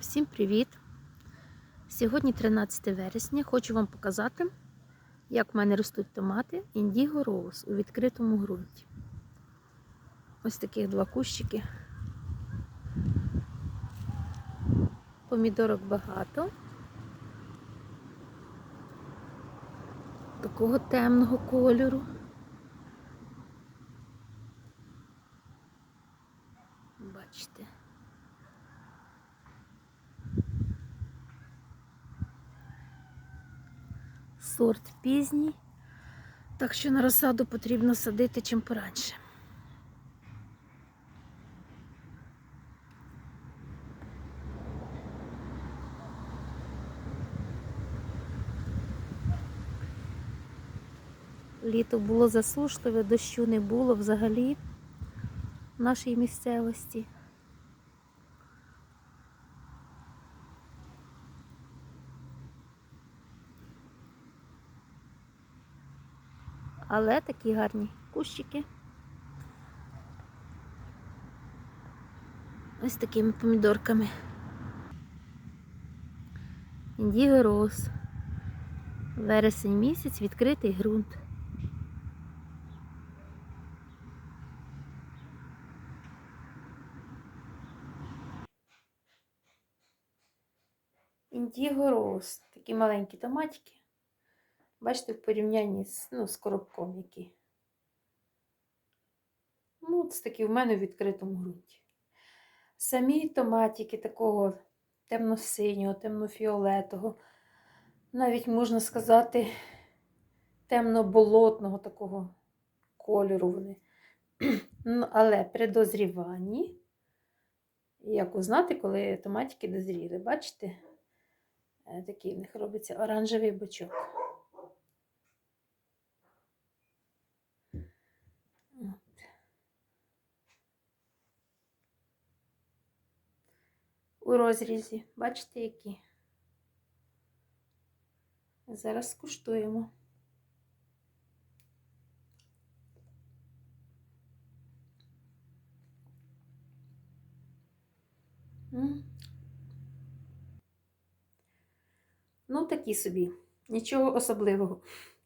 Всім привіт! Сьогодні 13 вересня. Хочу вам показати, як в мене ростуть томати Indigo Rose у відкритому ґрунті. Ось таких два кущики. Помідорок багато. Такого темного кольору. Бачите. Сорт пізній, так що на розсаду потрібно садити чим пораньше. Літо було засушливе, дощу не було взагалі в нашій місцевості. Але такі гарні кущики. Ось такими помідорками. Індіго роз. Вересень місяць, відкритий ґрунт. Індіго роз. Такі маленькі томатики. Бачите, в порівнянні з, ну, з коробком який. Ну, це такі в мене в відкритому ґрунті. Самі томатики такого темно-синього, темно-фіолетового, навіть можна сказати, темно-болотного такого кольору вони. Ну, але при дозріванні, як узнати, коли томатики дозріли, бачите? Е, Такий в них робиться оранжевий бочок. У розрізі. Бачите, які? Зараз скуштуємо. Ну, такі собі. Нічого особливого.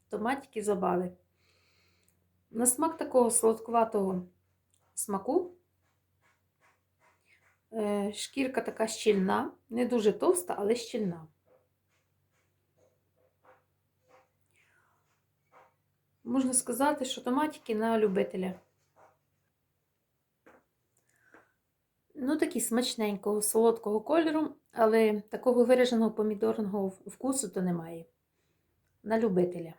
Томатики забави. На смак такого солодкуватого смаку. Е, Шкірка така щільна, не дуже товста, але щільна. Можна сказати, що томатики на любителя. Ну, такі смачненького, солодкого кольору, але такого вираженого помідорного вкусу то немає. На любителя.